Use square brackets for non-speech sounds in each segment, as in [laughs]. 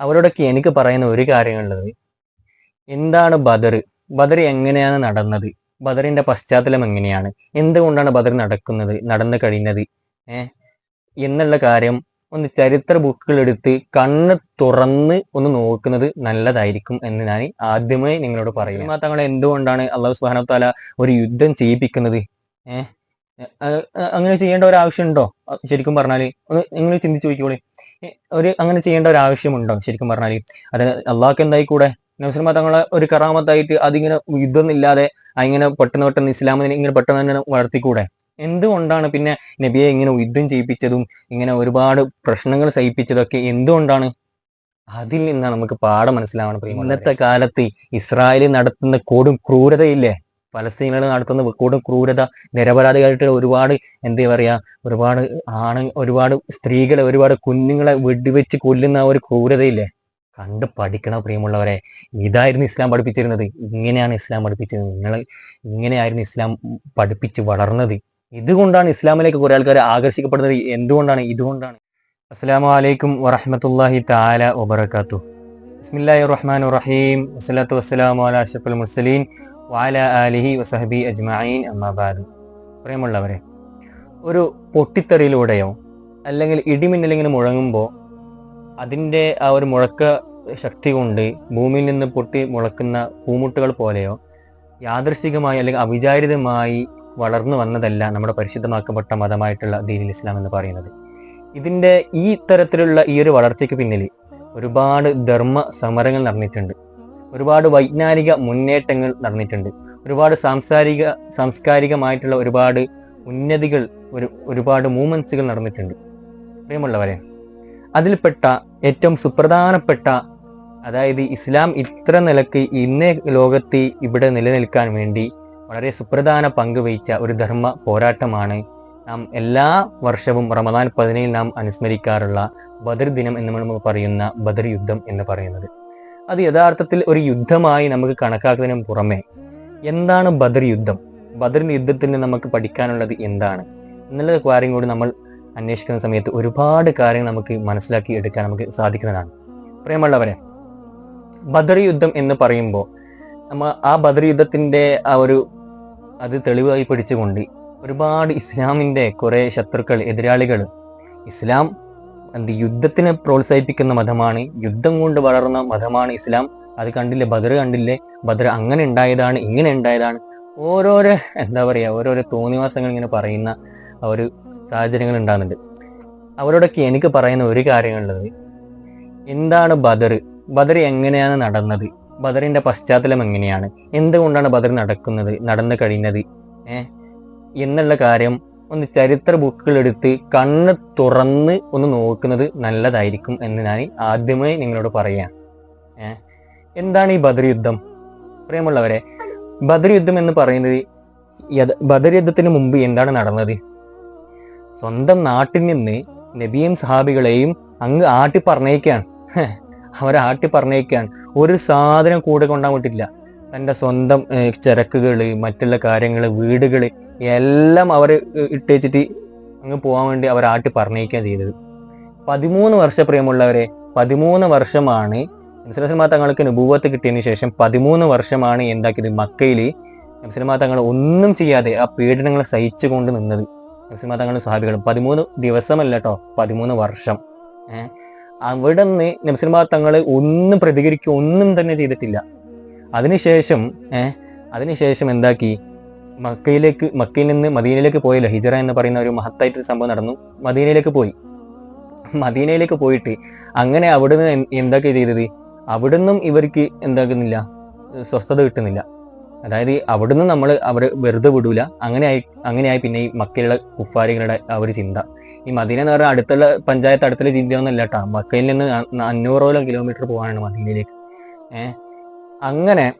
അവരോടൊക്കെ എനിക്ക് പറയുന്ന ഒരു കാര്യമുള്ളത് എന്താണ് ബദർ? ബദർ എങ്ങനെയാണ് നടന്നത്? ബദറിന്റെ പശ്ചാത്തലം എങ്ങനെയാണ്? എന്തുകൊണ്ടാണ് ബദർ നടക്കുന്നത്? നടന്നു കഴിഞ്ഞത്? ഏ? എന്നുള്ള കാര്യം ഒന്ന് ചരിത്ര ബുക്കുകൾ എടുത്ത് കണ്ണ് തുറന്ന് ഒന്ന് നോക്കുന്നത് നല്ലതായിരിക്കും എന്ന് ഞാൻ ആദ്യമേ നിങ്ങളോട് പറയും തങ്ങളെ എന്തുകൊണ്ടാണ് അള്ളാഹു സുബാനോ താല ഒരു യുദ്ധം ചെയ്യിപ്പിക്കുന്നത്? ഏഹ് അങ്ങനെ ചെയ്യേണ്ട ഒരു ആവശ്യമുണ്ടോ ശരിക്കും പറഞ്ഞാൽ ഒന്ന് നിങ്ങൾ ചിന്തിച്ചു നോക്കിക്കോളി. ഒരു അങ്ങനെ ചെയ്യേണ്ട ഒരു ആവശ്യമുണ്ടോ? ശരിക്കും പറഞ്ഞാൽ. അത് അള്ളാഹ്ക്ക് എന്തായി കൂടെ? തങ്ങളെ ഒരു കറാമത്തായിട്ട് അതിങ്ങനെ യുദ്ധമൊന്നും ഇല്ലാതെ അതിങ്ങനെ പെട്ടെന്ന് പെട്ടെന്ന് ഇസ്ലാമിനെ ഇങ്ങനെ പെട്ടെന്ന് തന്നെ വളർത്തിക്കൂടെ? എന്തുകൊണ്ടാണ് പിന്നെ നബിയെ ഇങ്ങനെ യുദ്ധം ചെയ്യിപ്പിച്ചതും ഇങ്ങനെ ഒരുപാട് പ്രശ്നങ്ങൾ സഹിപ്പിച്ചതൊക്കെ എന്തുകൊണ്ടാണ്? അതിൽ നിന്നാണ് നമുക്ക് പാഠം മനസ്സിലാവണം. ഇന്നത്തെ കാലത്ത് ഇസ്രായേൽ നടത്തുന്ന കൊടും ക്രൂരതയില്ലേ? ഫലസ്തീനുകൾ നടത്തുന്ന കൊടും ക്രൂരത നിരപരാധികളായിട്ട് ഒരുപാട് എന്താ പറയാ ഒരുപാട് ആണ് ഒരുപാട് സ്ത്രീകളെ ഒരുപാട് കുഞ്ഞുങ്ങളെ വെടിവെച്ച് കൊല്ലുന്ന ഒരു ക്രൂരതയില്ലേ? കണ്ട് പഠിക്കണ പ്രിയമുള്ളവരെ ഇതായിരുന്നു ഇസ്ലാം പഠിപ്പിച്ചിരുന്നത്. ഇങ്ങനെയാണ് ഇസ്ലാം പഠിപ്പിച്ചത്. നിങ്ങൾ ഇങ്ങനെയായിരുന്നു ഇസ്ലാം പഠിപ്പിച്ച് വളർന്നത്. ഇതുകൊണ്ടാണ് ഇസ്ലാമിലേക്ക് കുറെ ആൾക്കാർ ആകർഷിക്കപ്പെടുന്നത്. എന്തുകൊണ്ടാണ്? ഇതുകൊണ്ടാണ്. അസ്സാം വലൈക്കും വറഹമത്തല്ലാഹി താല വബറകാത്തു ബിസ്മില്ലാഹിർ റഹ്മാനിർ റഹീം. വസ്സലാത്തു വസ്സലാമു അലാ അഷഫുൽ മുർസലീൻ. വഅല ആലിഹി വസഹബി പ്രിയമുള്ളവരെ ഒരു പൊട്ടിത്തെറിയിലൂടെയോ അല്ലെങ്കിൽ ഇടിമിന്നലിങ്ങനെ മുഴങ്ങുമ്പോൾ അതിന്റെ ആ ഒരു മുഴക്ക ശക്തി കൊണ്ട് ഭൂമിയിൽ നിന്ന് പൊട്ടി മുളക്കുന്ന പൂമുട്ടുകൾ പോലെയോ യാദൃശികമായി അല്ലെങ്കിൽ അവിചാരിതമായി വളർന്നു വന്നതല്ല നമ്മുടെ പരിശുദ്ധമാക്കപ്പെട്ട മതമായിട്ടുള്ള ദീനിൽ ഇസ്ലാം എന്ന് പറയുന്നത്. ഇതിന്റെ ഈ തരത്തിലുള്ള ഈ ഒരു വളർച്ചയ്ക്ക് പിന്നിൽ ഒരുപാട് ധർമ്മ സമരങ്ങൾ നടന്നിട്ടുണ്ട്. ഒരുപാട് വൈജ്ഞാനിക മുന്നേറ്റങ്ങൾ നടന്നിട്ടുണ്ട്. ഒരുപാട് സാംസ്കാരിക സാംസ്കാരികമായിട്ടുള്ള ഒരുപാട് ഉന്നതികൾ ഒരു ഒരുപാട് മൂവ്മെന്റ്സുകൾ നടന്നിട്ടുണ്ട്. പ്രിയമുള്ളവരെ അതിൽപ്പെട്ട ഏറ്റവും സുപ്രധാനപ്പെട്ട അതായത് ഇസ്ലാം ഇത്ര നിലയ്ക്ക് ഇന്ന് ലോകത്ത് ഇവിടെ നിലനിൽക്കാൻ വേണ്ടി വളരെ സുപ്രധാന പങ്ക് വഹിച്ച ഒരു ധർമ്മ പോരാട്ടമാണ് നാം എല്ലാ വർഷവും റമദാൻ പതിനേഴിൽ നാം അനുസ്മരിക്കാറുള്ള ബദർ ദിനം എന്ന് നമ്മൾ പറയുന്ന ബദർ യുദ്ധം എന്ന് പറയുന്നത്. അത് യഥാർത്ഥത്തിൽ ഒരു യുദ്ധമായി നമുക്ക് കണക്കാക്കുന്നതിനും പുറമെ എന്താണ് ബദർ യുദ്ധം? ബദർ യുദ്ധത്തിൽ നിന്ന് നമുക്ക് പഠിക്കാനുള്ളത് എന്താണ്? എന്നുള്ള കാര്യം കൂടി നമ്മൾ അന്വേഷിക്കുന്ന സമയത്ത് ഒരുപാട് കാര്യങ്ങൾ നമുക്ക് മനസ്സിലാക്കി എടുക്കാൻ നമുക്ക് സാധിക്കുന്നതാണ്. പ്രിയമുള്ളവരെ ബദർ യുദ്ധം എന്ന് പറയുമ്പോൾ നമ്മൾ ആ ബദർ യുദ്ധത്തിന്റെ ആ ഒരു അത് തെളിവായി പിടിച്ചുകൊണ്ട് ഒരുപാട് ഇസ്ലാമിന്റെ കുറെ ശത്രുക്കൾ എതിരാളികൾ ഇസ്ലാം എന്ത് യുദ്ധത്തിനെ പ്രോത്സാഹിപ്പിക്കുന്ന മതമാണ് യുദ്ധം കൊണ്ട് വളർന്ന മതമാണ് ഇസ്ലാം. അത് കണ്ടില്ലേ? ബദർ കണ്ടില്ലേ? ബദർ അങ്ങനെ ഉണ്ടായതാണ് ഇങ്ങനെ ഉണ്ടായതാണ്. ഓരോരോ എന്താ പറയുക ഓരോരോ തോന്നിവാസങ്ങൾ ഇങ്ങനെ പറയുന്ന ഒരു സാഹചര്യങ്ങൾ ഉണ്ടാകുന്നുണ്ട്. അവരോടൊക്കെ എനിക്ക് പറയുന്ന ഒരു കാര്യമുള്ളത് എന്താണ് ബദർ? ബദർ എങ്ങനെയാണ് നടന്നത്? ബദറിന്റെ പശ്ചാത്തലം എങ്ങനെയാണ്? എന്തുകൊണ്ടാണ് ബദർ നടക്കുന്നത് നടന്നു കഴിഞ്ഞത്? എന്നുള്ള കാര്യം ഒന്ന് ചരിത്ര ബുക്കുകൾ എടുത്ത് കണ്ണ് തുറന്ന് ഒന്ന് നോക്കുന്നത് നല്ലതായിരിക്കും എന്ന് ഞാൻ ആദ്യമേ നിങ്ങളോട് പറയാം. എന്താണ് ഈ ബദർ യുദ്ധം പ്രിയമുള്ളവരെ ബദർ യുദ്ധം എന്ന് പറയുന്നത് ബദർ യുദ്ധത്തിന് മുമ്പ് എന്താണ് നടന്നത്? സ്വന്തം നാട്ടിൽ നിന്ന് നബിയും സഹാബികളെയും അങ്ങ് ആട്ടി പറഞ്ഞേക്കാണ് അവരെ ആട്ടി പറഞ്ഞേക്കാണ് ഒരു സാധനം കൂടെ കൊണ്ടാൻ പറ്റില്ല. തന്റെ സ്വന്തം ചരക്കുകൾ മറ്റുള്ള കാര്യങ്ങൾ വീടുകൾ എല്ലാം അവർ ഇട്ടേച്ചിട്ട് അങ്ങ് പോകാൻ വേണ്ടി അവർ ആട്ടി പറഞ്ഞേക്കുകയാണ് ചെയ്തത്. പതിമൂന്ന് വർഷ പ്രിയമുള്ളവരെ പതിമൂന്ന് വർഷമാണ് നബ്സലമാ തങ്ങൾക്ക് നുപൂവത്ത് കിട്ടിയതിന് ശേഷം പതിമൂന്ന് വർഷമാണ് എന്താക്കിയത് മക്കയിൽ നബ്സലമാ തങ്ങൾ ഒന്നും ചെയ്യാതെ ആ പീഡനങ്ങൾ സഹിച്ചുകൊണ്ട് നിന്നത് നബ്സലമാ തങ്ങളും സഹാബികളും. പതിമൂന്ന് ദിവസമല്ല കേട്ടോ പതിമൂന്ന് വർഷം. അവിടെ നിന്ന് നബ്സലമാ തങ്ങൾ ഒന്നും പ്രതികരിക്കുക ഒന്നും തന്നെ ചെയ്തിട്ടില്ല. അതിനുശേഷം ഏഹ് അതിനുശേഷം എന്താക്കി? മക്കയിലേക്ക് മക്കയിൽ നിന്ന് മദീനയിലേക്ക് പോയല്ലോ ഹിജറ എന്ന് പറയുന്ന ഒരു മഹത്തായിട്ടൊരു സംഭവം നടന്നു. മദീനയിലേക്ക് പോയി. മദീനയിലേക്ക് പോയിട്ട് അങ്ങനെ അവിടെ നിന്ന് എന്തൊക്കെ ചെയ്തത്? അവിടുന്നും ഇവർക്ക് എന്താകുന്നില്ല സ്വസ്ഥത കിട്ടുന്നില്ല. അതായത് അവിടുന്ന് നമ്മൾ അവർ വെറുതെ വിടൂല. അങ്ങനെയായി അങ്ങനെയായി പിന്നെ ഈ മക്കയിലുള്ള കുപ്പാരികളുടെ ആ ഒരു ചിന്ത. ഈ മദീന എന്ന് പറഞ്ഞാൽ അടുത്തുള്ള പഞ്ചായത്ത് അടുത്തുള്ള ജില്ലയൊന്നുമല്ല കേട്ടോ. മക്കയിൽ നിന്ന് അഞ്ഞൂറോളം കിലോമീറ്റർ പോകാനാണ് മദീനയിലേക്ക്. ഏഹ് അങ്ങനെ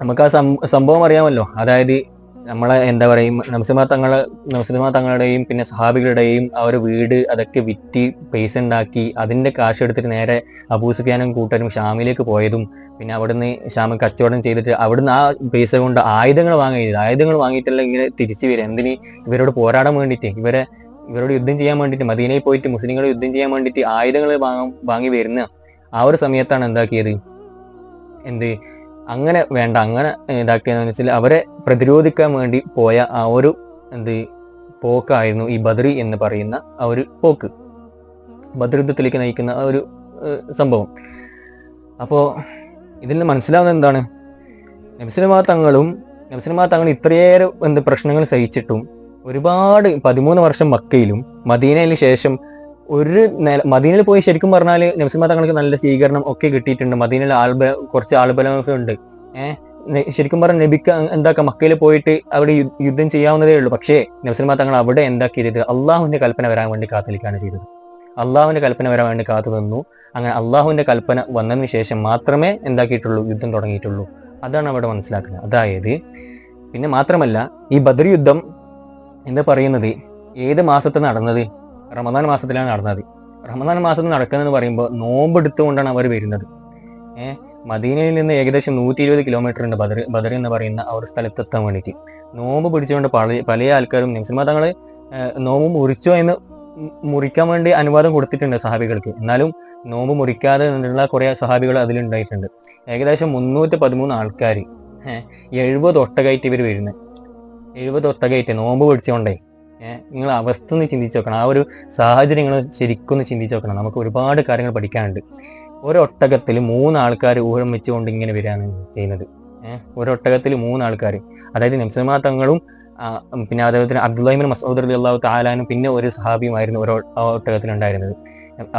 നമുക്ക് ആ സംഭവം അറിയാമല്ലോ. അതായത് നമ്മളെ എന്താ പറയും നംസിമ തങ്ങളെ നംസിമ തങ്ങളുടെയും പിന്നെ സഹാബികളുടെയും ആ ഒരു വീട് അതൊക്കെ വിറ്റ് പൈസ ഉണ്ടാക്കി അതിന്റെ കാശ് എടുത്തിട്ട് നേരെ അബൂസുഫിയാനും കൂട്ടരും ഷാമിലേക്ക് പോയതും പിന്നെ അവിടുന്ന് ഷാമ കച്ചവടം ചെയ്തിട്ട് അവിടുന്ന് ആ പൈസ കൊണ്ട് ആയുധങ്ങൾ വാങ്ങി ആയുധങ്ങൾ വാങ്ങിയിട്ടല്ല ഇങ്ങനെ തിരിച്ചു വരിക. എന്തിന് ഇവരോട് പോരാടാൻ വേണ്ടിയിട്ട് ഇവരെ ഇവരോട് യുദ്ധം ചെയ്യാൻ വേണ്ടിയിട്ട് മദീനയിൽ പോയിട്ട് മുസ്ലിങ്ങളെ യുദ്ധം ചെയ്യാൻ വേണ്ടിയിട്ട് ആയുധങ്ങൾ വാങ്ങി വരുന്ന ആ ഒരു സമയത്താണ് എന്താക്കിയത്? എന്ത്? അങ്ങനെ വേണ്ട അങ്ങനെ ഇതാക്കിയെന്ന് വെച്ചാൽ അവരെ പ്രതിരോധിക്കാൻ വേണ്ടി പോയ ആ ഒരു എന്ത് പോക്കായിരുന്നു ഈ ബദ്രി എന്ന് പറയുന്ന ആ ഒരു പോക്ക്. ബദ്രയുദ്ധത്തിലേക്ക് നയിക്കുന്ന ആ ഒരു സംഭവം. അപ്പോൾ ഇതിൽ നിന്ന് മനസ്സിലാവുന്നത് എന്താണ്? നബ്സിലമാ തങ്ങളും നബ്സിലമാ തങ്ങൾ ഇത്രയേറെ എന്ത് പ്രശ്നങ്ങൾ സഹിച്ചിട്ടും ഒരുപാട് പതിമൂന്ന് വർഷം മക്കയിലും മദീനയിൽ ശേഷം ഒരു നില മദീനയിൽ പോയി ശരിക്കും പറഞ്ഞാൽ നബ്സിമ തങ്ങൾക്ക് നല്ല സ്വീകരണം ഒക്കെ കിട്ടിയിട്ടുണ്ട്. മദീനയിൽ ആൾബ കുറച്ച് ആൾബലമൊക്കെ ഉണ്ട്. ഏഹ് ശരിക്കും പറഞ്ഞ നബിക്ക് എന്താക്ക മക്കയിൽ പോയിട്ട് അവിടെ യുദ്ധം ചെയ്യാവുന്നതേ ഉള്ളൂ. പക്ഷേ നബ്സിമ തങ്ങൾ അവിടെ എന്താക്കിയത് അള്ളാഹുവിന്റെ കൽപ്പന വരാൻ വേണ്ടി കാത്തിരിക്കുകയാണ് ചെയ്തത്. അള്ളാഹുവിന്റെ കൽപ്പന വരാൻ വേണ്ടി കാത്തു നിന്നു. അങ്ങനെ അള്ളാഹുവിന്റെ കൽപ്പന വന്നതിന് ശേഷം മാത്രമേ എന്താക്കിയിട്ടുള്ളൂ യുദ്ധം തുടങ്ങിയിട്ടുള്ളൂ. അതാണ് അവിടെ മനസ്സിലാക്കുന്നത്. അതായത് പിന്നെ മാത്രമല്ല ഈ ബദർ യുദ്ധം എന്ന് പറയുന്നത് ഏത് മാസത്ത് നടന്നത്? റമദാൻ മാസത്തിലാണ് നടന്നത്. റമദാൻ മാസത്തിൽ നടക്കുന്നതെന്ന് പറയുമ്പോൾ നോമ്പ് എടുത്തുകൊണ്ടാണ് അവർ വരുന്നത്. ഏഹ് മദീനയിൽ നിന്ന് ഏകദേശം നൂറ്റി ഇരുപത് കിലോമീറ്റർ ഉണ്ട് ബദർ ബദർ എന്ന് പറയുന്ന ആ ഒരു സ്ഥലത്തെത്താൻ വേണ്ടിയിട്ട്. നോമ്പ് പിടിച്ചുകൊണ്ട് പല പല ആൾക്കാരും നിമിഷമാ തങ്ങൾ നോമ്പ് മുറിച്ചോ എന്ന് മുറിക്കാൻ വേണ്ടി അനുവാദം കൊടുത്തിട്ടുണ്ട് സഹാബികൾക്ക്. എന്നാലും നോമ്പ് മുറിക്കാതെ നിന്നുള്ള കുറേ സഹാബികൾ അതിലുണ്ടായിട്ടുണ്ട്. ഏകദേശം മുന്നൂറ്റി പതിമൂന്ന് ആൾക്കാർ എഴുപത് ഒട്ടകമായിട്ട് ഇവർ വരുന്നത്. എഴുപത് ഒട്ടകമായിട്ട് നോമ്പ് പിടിച്ചുകൊണ്ടേ. നിങ്ങൾ അവസ്ഥ ഒന്ന് ചിന്തിച്ച് നോക്കണം. ആ ഒരു സാഹചര്യം നിങ്ങൾ ശരിക്കും ഒന്ന് ചിന്തിച്ച് നോക്കണം. നമുക്ക് ഒരുപാട് കാര്യങ്ങൾ പഠിക്കാനുണ്ട്. ഒരൊട്ടകത്തിൽ മൂന്ന് ആൾക്കാർ ഊഴം വെച്ചുകൊണ്ട് ഇങ്ങനെ വരികയാണ് ചെയ്യുന്നത്. ഏഹ് ഒരൊട്ടകത്തിൽ മൂന്ന് ആൾക്കാർ അതായത് നംസമാ തങ്ങളും പിന്നെ അതേപോലെ അബ്ദുല്ലാഹിമിൻ മസൂദ് അലി അള്ളാഹു താലാനും പിന്നെ ഒരു സഹാബിയുമായിരുന്നു ഒരു ഒട്ടകത്തിലുണ്ടായിരുന്നത്.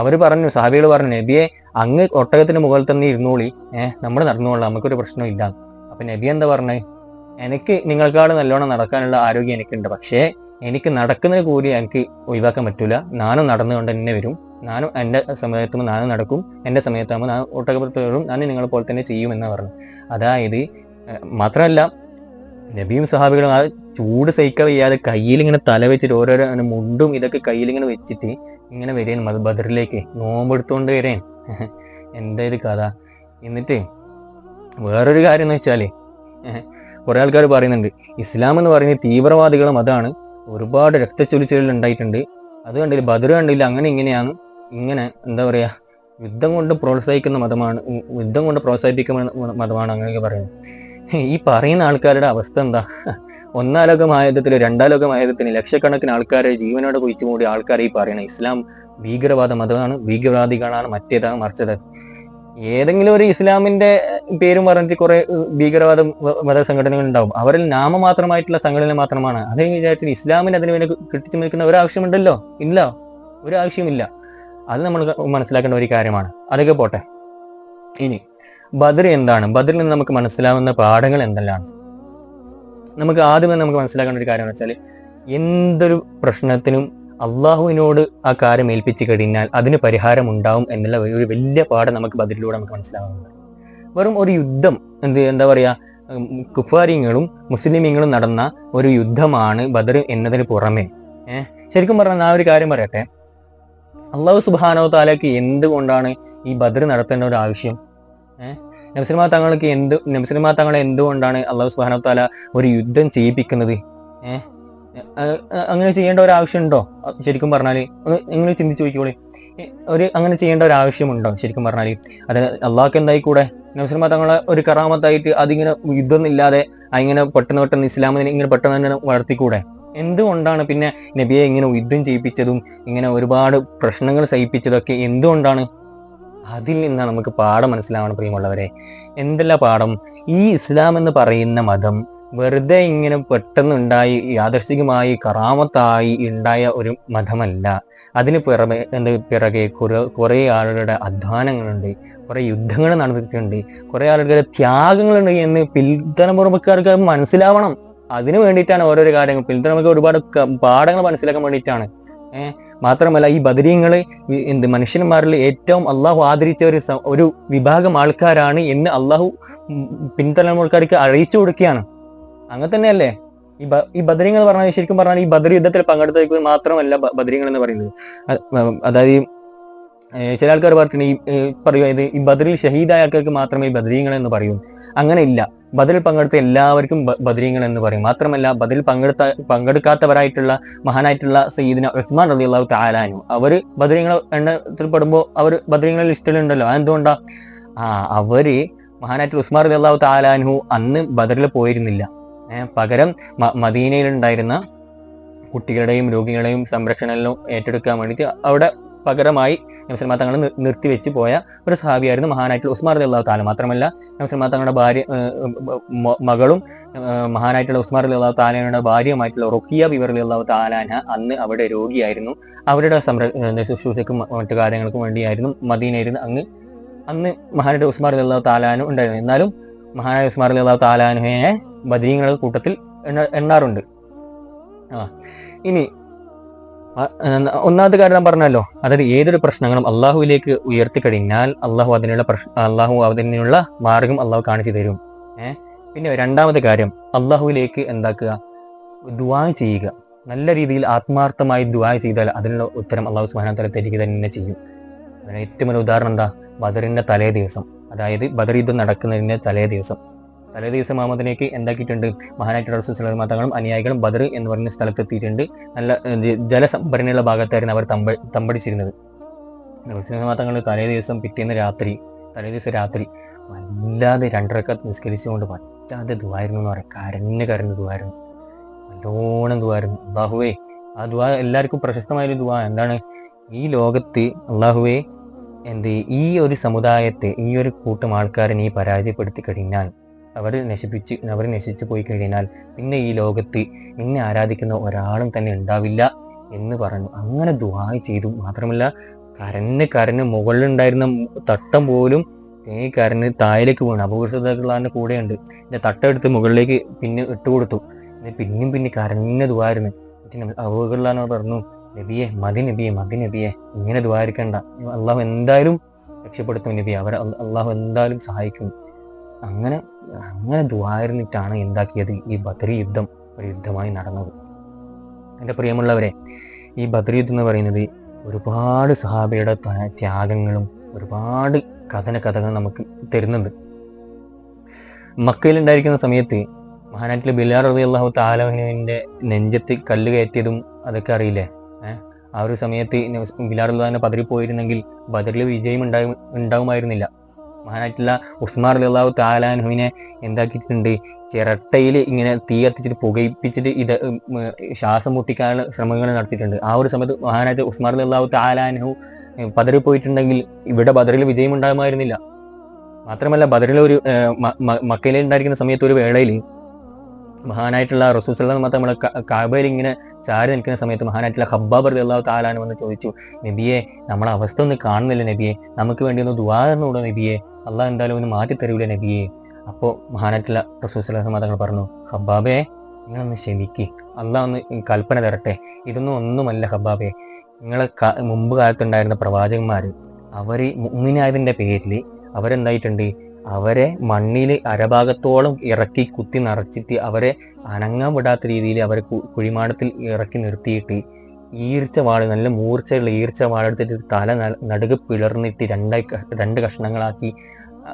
അവർ പറഞ്ഞു സഹാബികൾ പറഞ്ഞു നബിയെ അങ്ങ് ഒട്ടകത്തിന് മുകളിൽ തന്നെ ഇരുന്നോളി. ഏഹ് നമ്മൾ നടന്നുകൊള്ളാം നമുക്കൊരു പ്രശ്നമില്ല അപ്പൊ നബി എന്താ പറഞ്ഞത് എനിക്ക് നിങ്ങൾക്കാട് നല്ലോണം നടക്കാനുള്ള ആരോഗ്യം എനിക്കുണ്ട്. പക്ഷേ എനിക്ക് നടക്കുന്നത് കൂടി എനിക്ക് ഒഴിവാക്കാൻ പറ്റൂല. നാനും നടന്നുകൊണ്ട് തന്നെ വരും. നാനും എന്റെ സമയത്തുമ്പോൾ നാനും നടക്കും. എന്റെ സമയത്താകുമ്പോൾ ഞാൻ ഒട്ടകപ്പുറത്ത് ഞാൻ നിങ്ങളെ പോലെ തന്നെ ചെയ്യുമെന്ന് പറഞ്ഞു അതായത് മാത്രമല്ല നബിയും സഹാബികളും ആ ചൂട് സഹിക്കാൻ വയ്യാതെ കയ്യിൽ ഇങ്ങനെ തല വെച്ചിട്ട് ഓരോരോ മുണ്ടും ഇതൊക്കെ കയ്യിൽ ഇങ്ങനെ വെച്ചിട്ട് ഇങ്ങനെ വരേൻ ബദറിലേക്ക് നോമ്പെടുത്തുകൊണ്ട് വരേൻ [laughs] എന്താ ഇത് കഥ? എന്നിട്ട് വേറൊരു കാര്യം എന്ന് വെച്ചാൽ കുറെ ആൾക്കാർ പറയുന്നുണ്ട് ഇസ്ലാം എന്ന് പറയുന്നത് തീവ്രവാദികളും മതമാണ് ഒരുപാട് രക്തച്ചൊലിച്ചലുകൾ ഉണ്ടായിട്ടുണ്ട്. അത് കണ്ടില്ല? ബദർ കണ്ടില്ല? അങ്ങനെ ഇങ്ങനെയാണ്. ഇങ്ങനെ എന്താ പറയാ യുദ്ധം കൊണ്ട് പ്രോത്സാഹിക്കുന്ന മതമാണ് യുദ്ധം കൊണ്ട് പ്രോത്സാഹിപ്പിക്കുന്ന മതമാണ് അങ്ങനെയൊക്കെ പറയുന്നത്. ഈ പറയുന്ന ആൾക്കാരുടെ അവസ്ഥ എന്താ? ഒന്നാം ലോകമായുധത്തിൽ രണ്ടാം ലോകമായുധത്തിന് ലക്ഷക്കണക്കിന് ആൾക്കാരെ ജീവനോടെ കുഴിച്ചു മൂടി ആൾക്കാരെ ഈ പറയണം ഇസ്ലാം ഭീകരവാദ മതമാണ്. ഭീകരവാദികളാണ് മറ്റേതാണ് മറിച്ചത്. ഏതെങ്കിലും ഒരു ഇസ്ലാമിന്റെ പേരും പറഞ്ഞിട്ട് കുറെ ഭീകരവാദ മത സംഘടനകൾ ഉണ്ടാവും. അവരിൽ നാമമാത്രമായിട്ടുള്ള സംഘടന മാത്രമാണ്. അത് വിചാരിച്ചിട്ട് ഇസ്ലാമിന് അതിന് വേണ്ടി കിട്ടിച്ചു നിൽക്കുന്ന ഒരാവശ്യമുണ്ടല്ലോ? ഇല്ല. ഒരു ആവശ്യമില്ല അത് നമ്മൾ മനസ്സിലാക്കേണ്ട ഒരു കാര്യമാണ്. അതൊക്കെ പോട്ടെ. ഇനി ബദർ എന്താണ്? ബദറിൽ നിന്ന് നമുക്ക് മനസ്സിലാവുന്ന പാഠങ്ങൾ എന്തെല്ലാം നമുക്ക് ആദ്യമേ നമുക്ക് മനസ്സിലാക്കേണ്ട ഒരു കാര്യം എന്ന് വെച്ചാൽ എന്തൊരു പ്രശ്നത്തിനും അള്ളാഹുവിനോട് ആ കാര്യം ഏൽപ്പിച്ചു കഴിഞ്ഞാൽ അതിന് പരിഹാരം ഉണ്ടാവും എന്നുള്ള ഒരു വലിയ പാഠം നമുക്ക് ബദലിലൂടെ നമുക്ക് മനസ്സിലാകുന്നുണ്ട് വെറും ഒരു യുദ്ധം എന്ത് എന്താ പറയുക കുഫാരിങ്ങളും മുസ്ലിമീങ്ങളും നടന്ന ഒരു യുദ്ധമാണ് ബദർ എന്നതിന് പുറമെ. ഏഹ് ശരിക്കും പറഞ്ഞാൽ ആ ഒരു കാര്യം പറയട്ടെ. അള്ളാഹു സുബാനോ താലയ്ക്ക് എന്തുകൊണ്ടാണ് ഈ ബദർ നടത്തേണ്ട ഒരു ആവശ്യം? ഏഹ് നബ്സലിമാ തങ്ങൾക്ക് എന്ത് നബ്സലിമാ തങ്ങളെ എന്തുകൊണ്ടാണ് അള്ളാഹു സുബാനോ താല ഒരു യുദ്ധം ചെയ്യിപ്പിക്കുന്നത്? ഏഹ് അങ്ങനെ ചെയ്യേണ്ട ഒരു ആവശ്യമുണ്ടോ ശരിക്കും പറഞ്ഞാൽ നിങ്ങൾ ചിന്തിച്ചു നോക്കിക്കോളി. ഒരു അങ്ങനെ ചെയ്യേണ്ട ഒരു ആവശ്യമുണ്ടോ ശരിക്കും പറഞ്ഞാൽ അത് അള്ളാഹ്ക്ക് എന്തായി കൂടെ നബ്സലിമാ തങ്ങളെ ഒരു കറാമത്തായിട്ട് അതിങ്ങനെ യുദ്ധം ഇല്ലാതെ അതിങ്ങനെ പെട്ടെന്ന് പെട്ടെന്ന് ഇസ്ലാമിനെ ഇങ്ങനെ പെട്ടെന്ന് തന്നെ വളർത്തിക്കൂടെ? എന്തുകൊണ്ടാണ് പിന്നെ നബിയെ ഇങ്ങനെ യുദ്ധം ചെയ്യിപ്പിച്ചതും ഇങ്ങനെ ഒരുപാട് പ്രശ്നങ്ങൾ സഹിപ്പിച്ചതൊക്കെ എന്തുകൊണ്ടാണ്? അതിൽ നിന്നാണ് നമുക്ക് പാഠം മനസ്സിലാവണം പ്രിയമുള്ളവരെ. എന്തല്ല പാഠം? ഈ ഇസ്ലാം എന്ന് പറയുന്ന മതം വെറുതെ ഇങ്ങനെ പെട്ടെന്നുണ്ടായി യാദർശികമായി കറാമത്തായി ഉണ്ടായ ഒരു മതമല്ല അതിന് പിറമെ എന്ത് പിറകെ കുറെ കുറേ ആളുകളുടെ അധ്വാനങ്ങളുണ്ട് കുറെ യുദ്ധങ്ങൾ നടന്നിട്ടുണ്ട് കുറെ ആളുകളുടെ ത്യാഗങ്ങളുണ്ട് എന്ന് പിൽത്തലമുറക്കാർക്ക് മനസ്സിലാവണം. അതിനു വേണ്ടിയിട്ടാണ് ഓരോരോ കാര്യങ്ങൾ. പിൽത്തലമുറക്ക് ഒരുപാട് പാഠങ്ങൾ മനസ്സിലാക്കാൻ വേണ്ടിയിട്ടാണ്. ഏഹ് മാത്രമല്ല ഈ ബദരീങ്ങൾ എന്ത് മനുഷ്യന്മാരിൽ ഏറ്റവും അള്ളാഹു ആദരിച്ച ഒരു ഒരു വിഭാഗം ആൾക്കാരാണ് എന്ന് അള്ളാഹു പിൻതലമുൾക്കാർക്ക് അറിയിച്ചു കൊടുക്കുകയാണ്. അങ്ങനെ തന്നെയല്ലേ ഈ ഈ ഈ എന്ന് പറഞ്ഞാൽ ശരിക്കും പറഞ്ഞാൽ ഈ ബദർ യുദ്ധത്തിൽ പങ്കെടുത്തവർക്ക് മാത്രമല്ല ബദരിങ്ങൾ എന്ന് പറയുന്നത്. അതായത് ചില ആൾക്കാർ പറഞ്ഞിട്ടുണ്ട് ഈ പറയുക ഇത് ഈ ബദറിൽ ഷഹീദായ ആൾക്കാർക്ക് മാത്രമേ ബദരീങ്ങൾ എന്ന് പറയൂ. അങ്ങനെ ഇല്ല ബദറിൽ പങ്കെടുത്ത എല്ലാവർക്കും ബദരീങ്ങൾ എന്ന് പറയും. മാത്രമല്ല ബദറിൽ പങ്കെടുത്ത പങ്കെടുക്കാത്തവരായിട്ടുള്ള മഹാനായിട്ടുള്ള സയ്യിദിന ഉസ്മാൻ റലി അള്ളാഹു താലാനു അവർ ബദരീങ്ങൾ എണ്ണത്തിൽ പെടുമ്പോൾ അവർ ബദരീങ്ങളെ ലിസ്റ്റിലുണ്ടല്ലോ അതെന്തുകൊണ്ടാ? ആ അവർ മഹാനായിട്ട് ഉസ്മാൻ റലി അള്ളാഹു താലാനു അന്ന് ബദറിൽ പോയിരുന്നില്ല. പകരം മദീനയിലുണ്ടായിരുന്ന കുട്ടികളുടെയും രോഗികളുടെയും സംരക്ഷണമെല്ലാം ഏറ്റെടുക്കാൻ വേണ്ടിയിട്ട് അവിടെ പകരമായി നംസൽമാ തങ്ങൾ നി- നിർത്തിവെച്ച് പോയ ഒരു സഹാബിയായിരുന്നു മഹാനായിട്ടുള്ള ഉസ്മാർ അള്ളാഹു താല മാത്രമല്ല നംസൽമാ തങ്ങളുടെ ഭാര്യ മകളും മഹാനായിട്ടുള്ള ഉസ്മാർ അള്ളാഹു താലയുടെ ഭാര്യയുമായിട്ടുള്ള റൊക്കിയ ബിവർ അള്ളാഹു താലാന അന്ന് അവിടെ രോഗിയായിരുന്നു. അവരുടെ സംര ശുശ്രൂഷയ്ക്കും മറ്റു കാര്യങ്ങൾക്കും വേണ്ടിയായിരുന്നു മദീനായിരുന്നു അങ്ങ് അന്ന് മഹാനായിട്ട് ഉസ്മാർ അള്ളാഹു താലാനും ഉണ്ടായിരുന്നു. എന്നാലും മഹാനായ ഉസ്മാർ അലി അള്ളാഹു താലാനുഹയെ ബദരീങ്ങളുടെ കൂട്ടത്തിൽ എണ്ണ എണ്ണാറുണ്ട്. ആ ഇനി ഒന്നാമത്തെ കാര്യം ഞാൻ പറഞ്ഞല്ലോ. അതായത് ഏതൊരു പ്രശ്നങ്ങളും അള്ളാഹുവിലേക്ക് ഉയർത്തി കഴിഞ്ഞാൽ അള്ളാഹു അതിനുള്ള പ്രശ്ന അള്ളാഹു അതിനുള്ള മാർഗം അള്ളാഹു കാണിച്ചു തരും. ഏഹ് പിന്നെ രണ്ടാമത്തെ കാര്യം അള്ളാഹുവിലേക്ക് എന്താക്കുക? ദുവാ ചെയ്യുക. നല്ല രീതിയിൽ ആത്മാർത്ഥമായി ദുവാ ചെയ്താൽ അതിനുള്ള ഉത്തരം അള്ളാഹു സുബാന തല തരിക തന്നെ ചെയ്യും. അതിന് ഏറ്റവും വലിയ ഉദാഹരണം എന്താ? ബദറിന്റെ തലേ ദിവസം. അതായത് ബദർ യുദ്ധം നടക്കുന്നതിന്റെ തലേ ദിവസം. തലേ ദിവസം മുഹമ്മദിനേക്ക് എന്താക്കിയിട്ടുണ്ട്? മഹാനായിട്ട് റസൂൽ മതങ്ങളും അനുയായികളും ബദർ എന്ന് പറയുന്ന സ്ഥലത്തെത്തിയിട്ടുണ്ട്. നല്ല ജലസംഭരണിയുള്ള ഭാഗത്തായിരുന്നു അവർ തമ്പ തമ്പടിച്ചിരുന്നത്. തങ്ങൾ തലേ ദിവസം പിറ്റേന്ന് രാത്രി തലേ ദിവസം രാത്രി വല്ലാതെ രണ്ടരക്കത്ത് നിസ്കരിച്ചുകൊണ്ട് പറ്റാതെ ദുവായിരുന്നു എന്ന് പറയാം. കരഞ്ഞ് കരഞ്ഞ് ദുവായിരുന്നു. നല്ലോണം ദുവായിരുന്നു. അള്ളാഹുവേ ആ ദുവാ എല്ലാവർക്കും പ്രശസ്തമായൊരു ദുവാ. എന്താണ്? ഈ ലോകത്ത് അള്ളാഹുവേ എന്ത് ഈ ഒരു സമുദായത്തെ ഈ ഒരു കൂട്ടം ആൾക്കാരെ നീ പരാജയപ്പെടുത്തി കഴിഞ്ഞാൽ അവർ നശിപ്പിച്ച് അവർ നശിച്ചു പോയി കഴിഞ്ഞാൽ പിന്നെ ഈ ലോകത്ത് നിന്നെ ആരാധിക്കുന്ന ഒരാളും തന്നെ ഉണ്ടാവില്ല എന്ന് പറഞ്ഞു. അങ്ങനെ ദുആ ചെയ്തു. മാത്രമല്ല കരന് കരന് മുകളിലുണ്ടായിരുന്ന തട്ടം പോലും ഈ കരന് താഴേക്ക് വീണു. അപകടത്തിന്റെ കൂടെയുണ്ട്. പിന്നെ തട്ടെടുത്ത് മുകളിലേക്ക് പിന്നെ ഇട്ടുകൊടുത്തു. പിന്നെ പിന്നെയും പിന്നെ കരഞ്ഞ ദുവായിരുന്നു അബൂബക്കറിലാനോട് പറഞ്ഞു നബിയെ മതി നബിയെ മതി നബിയെ. ഇങ്ങനെ ദ്വാരിക്കണ്ട അള്ളാഹു എന്തായാലും രക്ഷപ്പെടുത്തും നബി അവരെ അള്ളാഹു എന്തായാലും സഹായിക്കും. അങ്ങനെ അങ്ങനെ ദ്വാരുന്നിട്ടാണ് എന്താക്കിയത് ഈ ബദ്രി യുദ്ധം ഒരു യുദ്ധമായി നടന്നത്. എന്റെ പ്രിയമുള്ളവരെ ഈ ബദ്രി യുദ്ധം എന്ന് പറയുന്നത് ഒരുപാട് സഹാബയുടെ ത്യാഗങ്ങളും ഒരുപാട് കഥന കഥകൾ നമുക്ക് തരുന്നുണ്ട്. മക്കയിലുണ്ടായിരിക്കുന്ന സമയത്ത് മഹാനാട്ടിലെ ബിലാർ റബി അള്ളാഹു താലോഹിനുവിന്റെ നെഞ്ചത്ത് കല്ല് കയറ്റിയതും അതൊക്കെ അറിയില്ലേ? ആ ഒരു സമയത്ത് ബിലാർ അള്ളാഹിനെ പതറിപ്പോയിരുന്നെങ്കിൽ ബദറിൽ വിജയം ഉണ്ടാകും ഉണ്ടാവുമായിരുന്നില്ല. മഹാനായിട്ടുള്ള ഉസ്മാർ അള്ളാഹു താലാൻഹുവിനെ എന്താക്കിയിട്ടുണ്ട്? ചിരട്ടയിൽ ഇങ്ങനെ തീ കത്തിച്ചിട്ട് പുകയിപ്പിച്ചിട്ട് ഇത് ശ്വാസം മുട്ടിക്കാനുള്ള ശ്രമങ്ങൾ നടത്തിയിട്ടുണ്ട്. ആ ഒരു സമയത്ത് മഹാനായിട്ട് ഉസ്മാർ അള്ളാഹു താലാൻഹു പോയിട്ടുണ്ടെങ്കിൽ ഇവിടെ ബദറിൽ വിജയം ഉണ്ടാകുമായിരുന്നില്ല. മാത്രമല്ല ബദറിൽ ഒരു ഏഹ്, മ- മ- മക്കയിൽ ഉണ്ടായിരിക്കുന്ന സമയത്ത് ഒരു വേളയിൽ മഹാനായിട്ടുള്ള റസൂസല്ല മാത്രം നമ്മളെ കാബയിൽ ഇങ്ങനെ ചാരി നിൽക്കുന്ന സമയത്ത് മഹാനായിട്ടുള്ള ഹബ്ബാബ് അള്ളാഹു താലാൻ വന്ന് ചോദിച്ചു നബിയെ നമ്മളെ അവസ്ഥ ഒന്ന് കാണുന്നില്ല നബിയെ. നമുക്ക് വേണ്ടി ഒന്ന് ദുവാറിനൂടെ നബിയെ. അള്ളാഹ് എന്തായാലും ഒന്ന് മാറ്റി തരൂല നബിയെ. അപ്പോൾ മഹാനായിട്ടുള്ള റസൂസ് തങ്ങൾ പറഞ്ഞു ഹബ്ബാബെ നിങ്ങളൊന്ന് ക്ഷമിക്ക്. അള്ളാഹ് ഒന്ന് കൽപ്പന തരട്ടെ. ഇതൊന്നും ഒന്നുമല്ല ഹബ്ബാബെ നിങ്ങളെ മുമ്പ് കാലത്തുണ്ടായിരുന്ന പ്രവാചകന്മാർ അവർ മുങ്ങിനായതിന്റെ പേരിൽ അവരെന്തായിട്ടുണ്ട്? അവരെ മണ്ണിൽ അരഭാഗത്തോളം ഇറക്കി കുത്തി നിറച്ചിട്ട് അവരെ അനങ്ങാൻ വിടാത്ത രീതിയിൽ അവരെ കുഴിമാടത്തിൽ ഇറക്കി നിർത്തിയിട്ട് ഈർച്ച വാൾ നല്ല മൂർച്ചയുള്ള ഈർച്ച വാളെടുത്തിട്ട് തല ന- നടുക്ക് പിളർന്നിട്ട് രണ്ടായി രണ്ട് കഷ്ണങ്ങളാക്കി